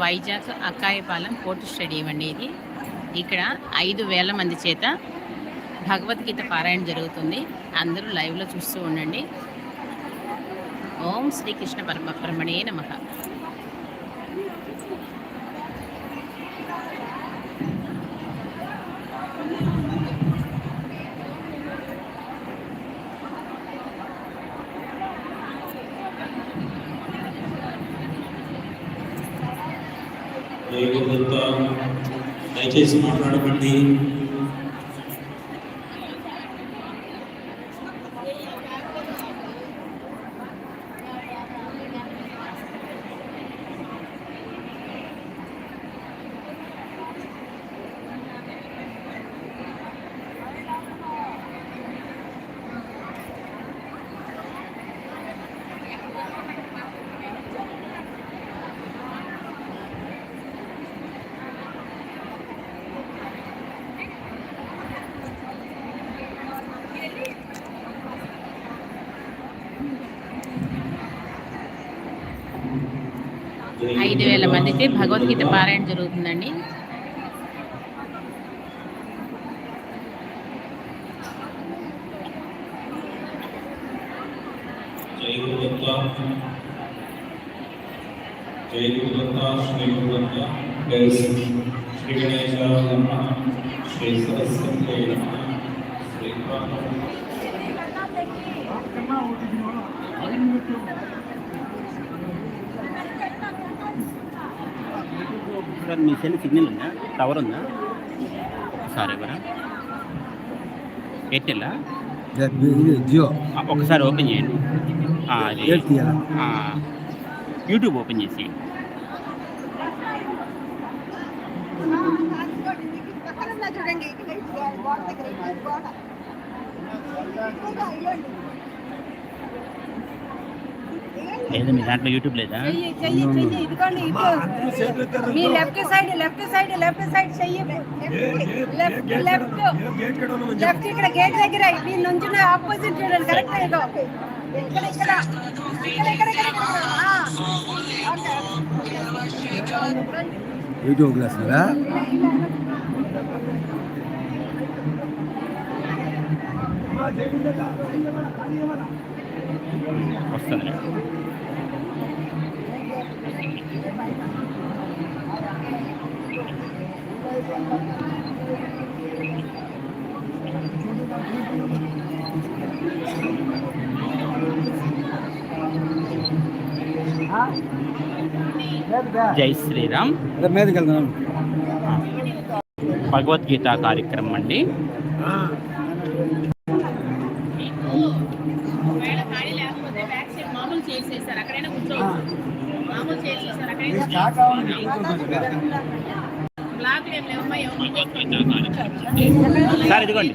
Vizag Akkayyapalem court stadium అండి ఇది. ఇక్కడ ఐదు వేల మంది చేత భగవద్గీత పారాయణ జరుగుతుంది. అందరూ లైవ్లో చూస్తూ ఉండండి. ఓం శ్రీకృష్ణ పరమబ్రహ్మణే నమ. దయచేసి మాట్లాడకండి. ఐదు వేల మందికి భగవద్గీత పారాయణ జరుగుతుందండి. జై గురుదత్త జై గురుదత్త శ్రీ గురుదత్త జై శ్రీ శ్రీ గణేశ నమ. శ్రీ సరస్వతి నమ శ్రీ సార్ మీ సెల్ సిగ్నల్ ఉందా? టవర్ ఉందా? ఒకసారి ఎవరా? ఎయిర్టెల్లా జియో. ఒకసారి ఓపెన్ చేయండి. యూట్యూబ్ ఓపెన్ చేసి. చూడండి లేదా మీ దాంట్లో యూట్యూబ్ లేదా? మీ left side left side left side చెయ్యి. లెఫ్ట్ లెఫ్ట్ లెఫ్ట్ ఇక్కడ గేట్ దగ్గర మీ నుంచి ఆపోజిట్ చూడండి కరెక్ట్ ఇదో? ఇక్కడ ఇక్కడ. ఇక్కడ ఇక్కడ. యూట్యూబ్ క్లాస్ కదా? వస్తుంది. జై శ్రీరామ్. భగవద్గీత కార్యక్రమం అండి. సార్ ఇదిగోండి.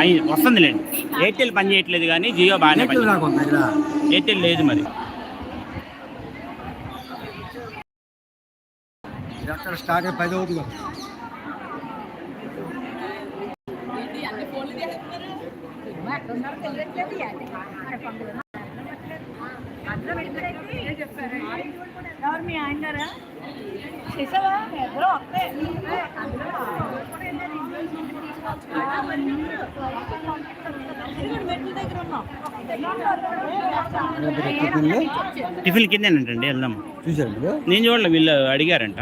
అయ్యి వస్తుందిలేండి. ఎయిర్టెల్ పని చేయట్లేదు కానీ జియో బాగానే ఎయిర్టెల్ లేదు మరి. అక్కడ స్టార్ట్ అయ్యి పది అవుతుంది ఎవరు మీ ఆయన చేసావా? వస్తే మెట్ల దగ్గర ఉన్నాం టిఫిన్ కిందేనంటండి వెళ్దాం. చూసారు మీరు నేను చూడలే వీళ్ళు అడిగారంట.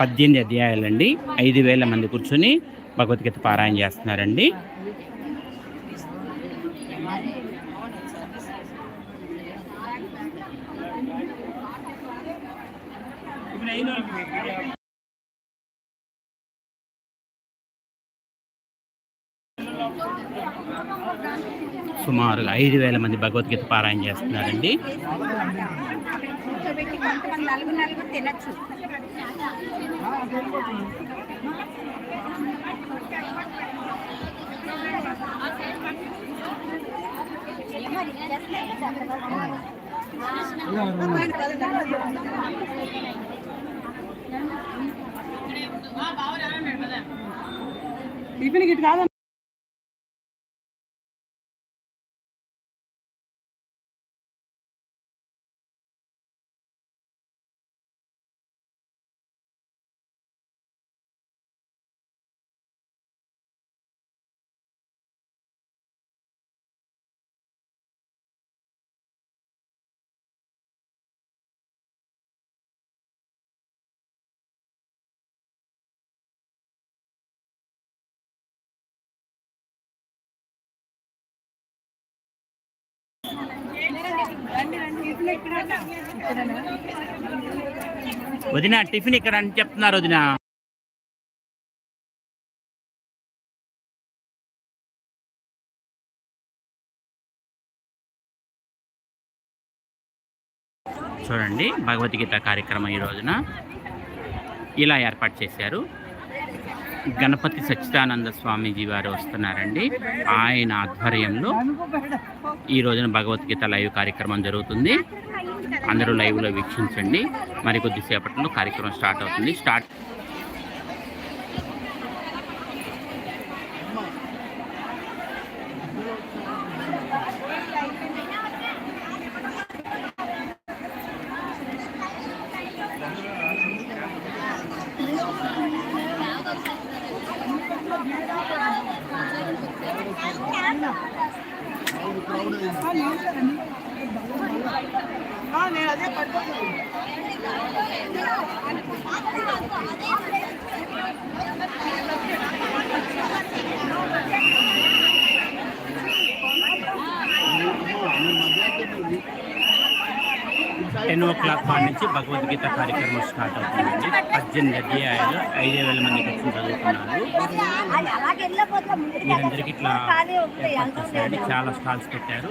పద్దెనిమిది అధ్యాయాలండి. ఐదు వేల మంది కూర్చొని భగవద్గీత పారాయణ చేస్తున్నారండి. సుమారుగా ఐదు వేల మంది భగవద్గీత పారాయణ చేస్తున్నారండి. కూర్చోబెట్టి కొంతమంది నలుగురు నలుగురు తినచ్చు. టిఫిన్ గిట్ కాదు వదిన టిఫిన్ ఇక్కడ అని చెప్తున్నారు వదిన? చూడండి భగవద్గీత కార్యక్రమం ఈ రోజున ఇలా ఏర్పాటు చేశారు. గణపతి సచ్చిదానంద స్వామీజీ వారు వస్తున్నారండి. ఆయన ఆధ్వర్యంలో ఈ రోజున భగవద్గీత లైవ్ కార్యక్రమం జరుగుతుంది. అందరూ లైవ్లో వీక్షించండి. మరి కొద్దిసేపట్లో కార్యక్రమం స్టార్ట్ అవుతుంది. స్టార్ట్ నేను అదే పట్టుకున్నాను టెన్ ఓ క్లాక్ కాడ నుంచి భగవద్గీత కార్యక్రమం స్టార్ట్ అవుతుందండి. పద్దెనిమిది అధ్యాయాలు ఐదు వేల మంది కూర్చొని చదువుతున్నారు. మీరందరికీ ఇట్లా ఏర్పాటు చేశారండి. చాలా స్టాల్స్ పెట్టారు.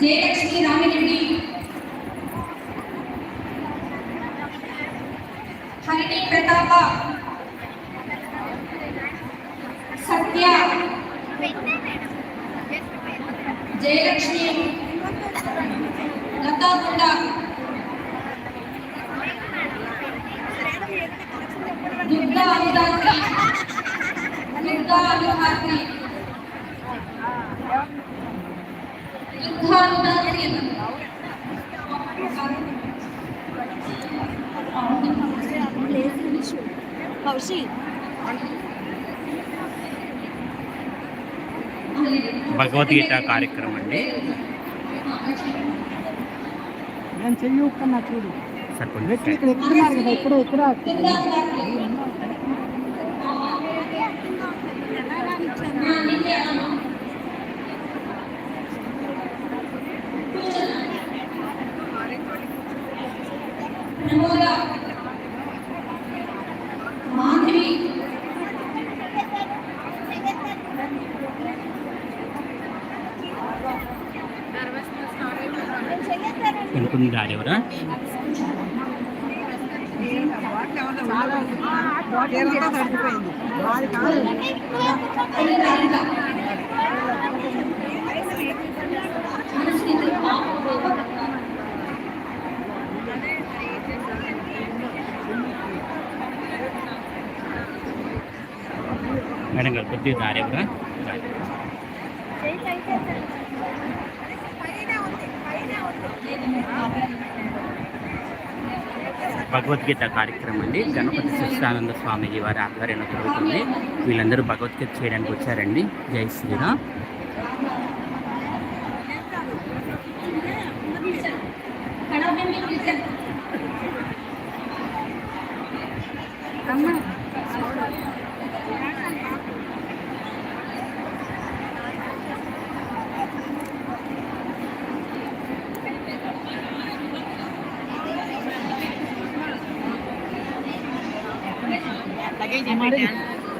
జయలక్ష్మి రామిరెడ్డి హరిణి ప్రతాప సత్య జయలక్ష్మి లతా గుండ దుర్గా అనురాత్రి దుర్గా అనురాత్రి భగవద్గీత కార్యక్రమం అండి. నేను చెయ్యి ఊపుతున్నా చూడు ఇక్కడ ఎక్కుతున్నారు కదా ఇక్కడ ఇక్కడ. దుర్గా ప్రమోద మాధవి. అనుకుంది గారు ఎవరా? అనితారిక మేడం గారు కొద్దిగా దారి ఎవరా భగవద్గీత కార్యక్రమం అండి. గణపతి సచ్చిదానంద స్వామిజీ వారి ఆధ్వర్యంలో జరుగుతుంది. వీళ్ళందరూ భగవద్గీత చేయడానికి వచ్చారండి. జై శ్రీరామ్. టీచర్ లగేజ్ ఏం పెట్టా?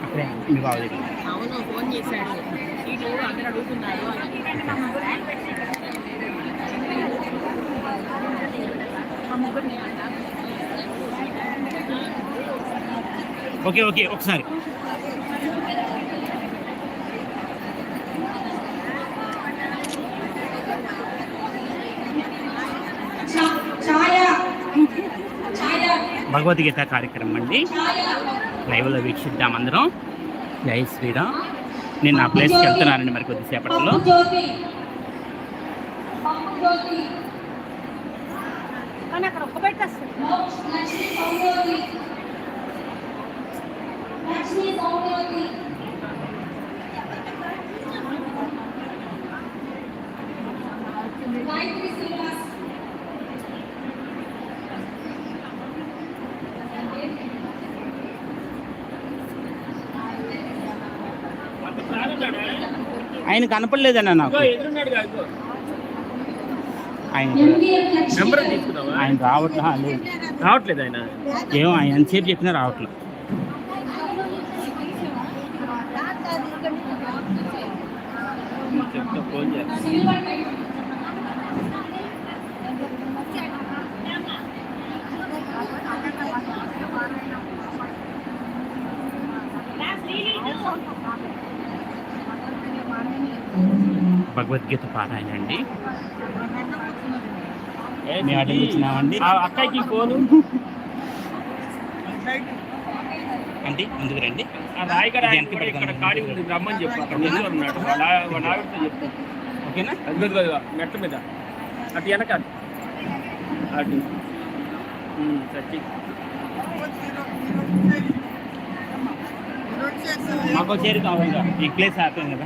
అక్కడే మీ బావ దగ్గర అవును ఫోన్ చేశాడు సీటు అందరు అడుగుతున్నారు ఓకే ఓకే ఒకసారి భగవద్గీత కార్యక్రమం అండి. లైవ్లో వీక్షిద్దాం అందరం. జై శ్రీరామ్. నేను నా ప్లేస్కి వెళ్తున్నానండి మరి కొద్దిసేపట్లో. పప్పు ఆయన కనపడలేదన్న నాకు. ఆయన ఆయన రావట్లా? లేదు. రావట్లేదు ఆయన. ఏమో ఆయన ఎంతసేపు చెప్పినా రావట్లేదు ఫోన్ చేస్తా. భగవద్గీత పారాయణ అండి. మేము అటెండ్ వచ్చినామండి ఆ అక్కకి ఫోను. అంటే ముందుకు రండి. ఆ రాయగడ ఇక్కడ. ఖాళీ ఉంది? రమ్మని చెప్పు అక్కడ ఉన్నాడు. ఓకేనా? మెట్ల మీద. అటు వెనక. అటు. సచ్చి మాకు చేరు కావాలిగా ఈ ప్లేస్ ఆపాం కదా.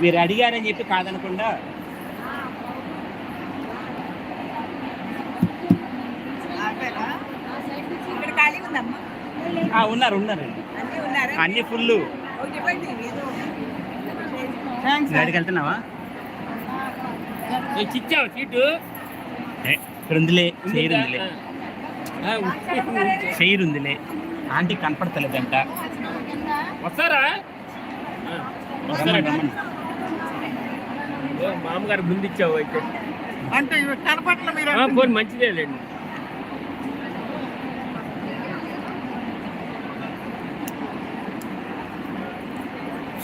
మీరు అడిగారని చెప్పి కాదనకుండా ఇక్కడ ఖాళీ ఉందమ్మా? ఆ, ఉన్నారు ఉన్నారండి. అన్నీ ఉన్నారా? అన్ని ఫుల్ గడికి వెళ్తున్నావా? ఏ, చిచ్చావు సీటు ఉందిలే చైర్ ఉందిలే. చైర్ ఆంటీ కనపడతలేదంట. వస్తారా? ఆ, రమ్మని వస్తారట రమ్మని ఓ, మామగారు ముందు ఇచ్చావు అయితే. అంటే ఇవి కనపట్ల మీరు మంచిదే లేండి.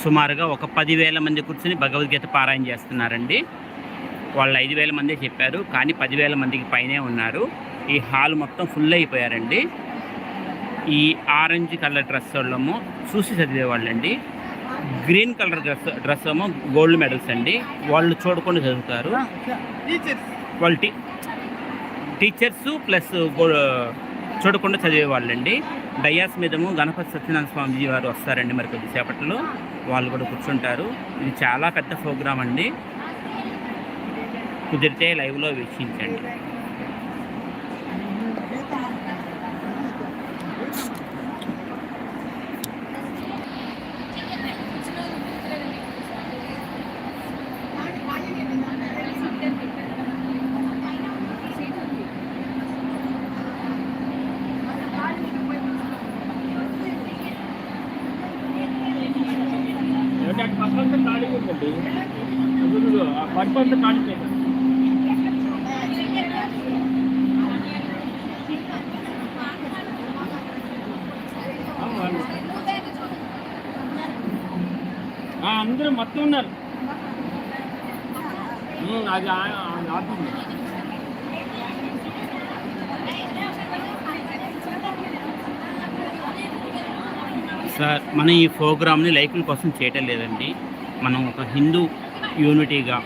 సుమారుగా ఒక పదివేల మంది కూర్చొని భగవద్గీత పారాయణ చేస్తున్నారండి. వాళ్ళు ఐదు వేల మందే చెప్పారు కానీ పదివేల మందికి పైనే ఉన్నారు. ఈ హాల్ మొత్తం ఫుల్ అయిపోయారండి. ఈ ఆరెంజ్ కలర్ డ్రెస్ వాళ్ళేమో చూసి చదివేవాళ్ళండి. గ్రీన్ కలర్ డ్రెస్ డ్రెస్ ఏమో గోల్డ్ మెడల్స్ అండి. వాళ్ళు చూడకుండా చదువుతారు. టీచర్స్. వాళ్ళు టీ టీచర్స్ ప్లస్ చూడకుండా చదివేవాళ్ళండి డయాస్ మీదము గణపతి సత్యనారాయణ స్వామిజీ వారు వస్తారండి మరి కొద్దిసేపట్లో. వాళ్ళు కూడా కూర్చుంటారు. ఇది చాలా పెద్ద ప్రోగ్రాం అండి. కుదిరితే లైవ్లో వీక్షించండి ఏమంటే అటు పక్క అంతా ఖాళీగా ఉందండి అదుగో, ఆ పరుపు అంతా ఖాళీ లేదు ఆ, వాళ్ళు. ఆ, అందరూ మొత్తం ఉన్నారు. అది ఆ- సార్ మనం ఈ ప్రోగ్రామ్ని లైకుల కోసం చేయటం లేదండి. మనం ఒక హిందూ యూనిటీగా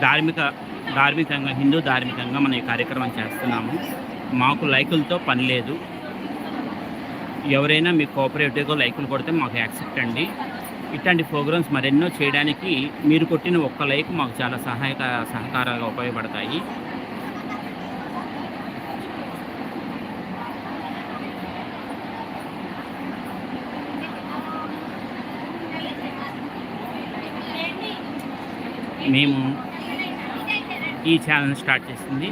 ధార్మిక ధార్మికంగా హిందూ ధార్మికంగా మనం ఈ కార్యక్రమం చేస్తున్నాము. మాకు లైకులతో పని లేదు. ఎవరైనా మీ కోఆపరేటివ్గా లైకులు కొడితే మాకు యాక్సెప్ట్ అండి. ఇట్లాంటి ప్రోగ్రామ్స్ మరెన్నో చేయడానికి మీరు కొట్టిన ఒక్క లైక్ మాకు చాలా సహాయక సహకారాలుగా ఉపయోగపడతాయి. మేము ఈ ఛానల్ స్టార్ట్ చేసింది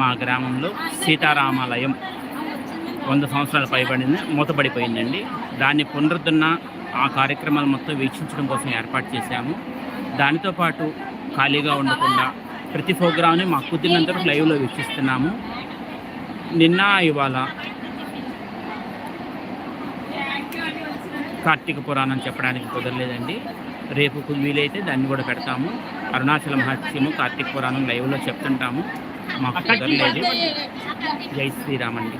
మా గ్రామంలో సీతారామాలయం. వంద సంవత్సరాలు పైబడింది మూతపడిపోయిందండి. దాన్ని పునరుద్ధరణ ఆ కార్యక్రమాలు మొత్తం వీక్షించడం కోసం ఏర్పాటు చేశాము. దానితో పాటు ఖాళీగా ఉండకుండా ప్రతి ప్రోగ్రామ్ని మాకు కుదిరినంత వరకు లైవ్లో వీక్షిస్తున్నాము. నిన్న ఇవాళ కార్తీక పురాణం చెప్పడానికి కుదరలేదండి. రేపు వీలైతే దాన్ని కూడా పెడతాము. అరుణాచల మహత్యము కార్తీక పురాణం లైవ్లో చెప్తుంటాము. మాకు కుదరలేదు. జై శ్రీరామ్ అండి.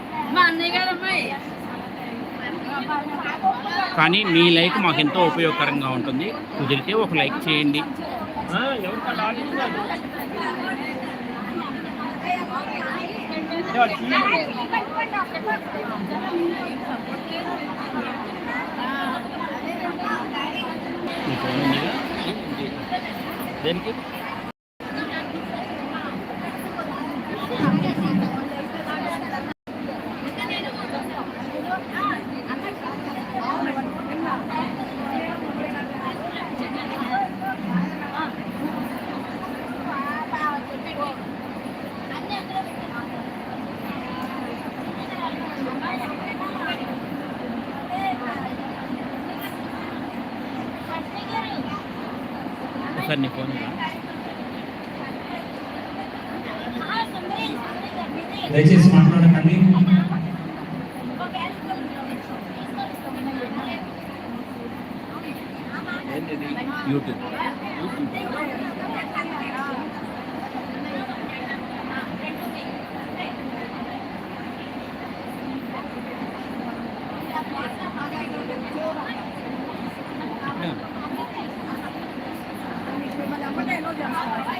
కానీ మీ లైక్ మాకు ఎంతో ఉపయోగకరంగా ఉంటుంది. కుదిరితే ఒక లైక్ చేయండి. ఆ, ఎవరు కాదు, ఆడియన్స్ కాదు. ఏ, వాళ్ళు తీయమని. మీ ఫోన్ ఉందిగా దేనికి ఒకసారి నీ ఫోన్ ఇవ్వు. దయచేసి మాట్లాడకండి. యూట్యూబ్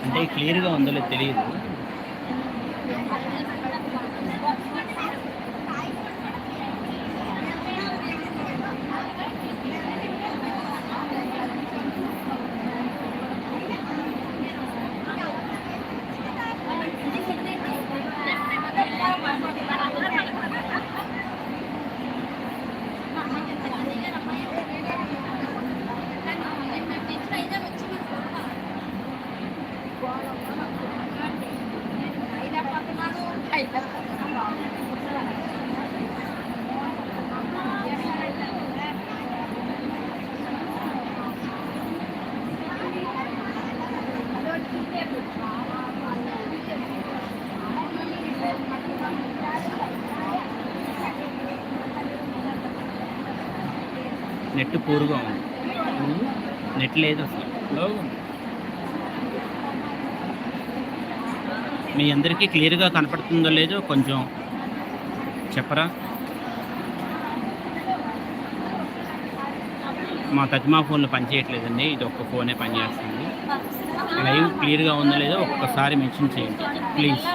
అంటే క్లియర్గా ఉందో తెలియదు. నెట్ ఉంది. నెట్ లేదు అసలు. మీ అందరికీ క్లియర్గా కనపడుతుందో లేదో కొంచెం చెప్పరా? మా తజ్మా ఫోన్లు పనిచేయట్లేదండి ఇది ఒక్క ఫోనే పనిచేస్తుంది లైవ్ క్లియర్గా ఉందో లేదో ఒక్కసారి మెన్షన్ చేయండి. ప్లీజ్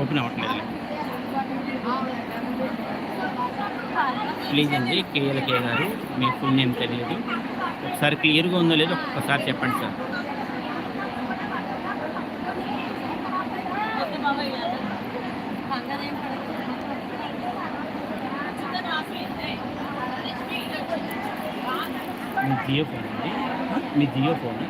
ఓపెన్ అవ్వట్లేదు ప్లీజ్ అండి కేఎల్కే గారు మీ తెలియదు. ఒకసారి క్లియర్గా ఉందో లేదో ఒక్కసారి చెప్పండి సార్. మీ జియో ఫోన్ అండి. మీ జియో ఫోన్.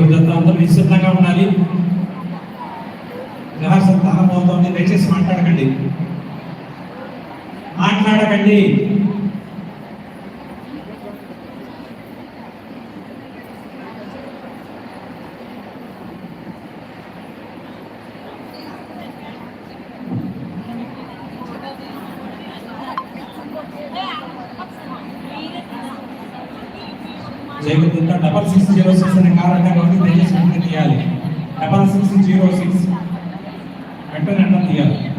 జయ గురుదత్త అందరూ నిశ్చితంగా ఉండాలి. రిహార్సల్ ప్రారంభమవుతోంది దయచేసి మాట్లాడకండి. మాట్లాడకండి. Jaya double six zero six అనే కారణంగా కాబట్టి దయచేసి వెంటనే తీయాలి. డబల్ సిక్స్ జీరో సిక్స్ వెంటనే వెంటనే తీయాలి.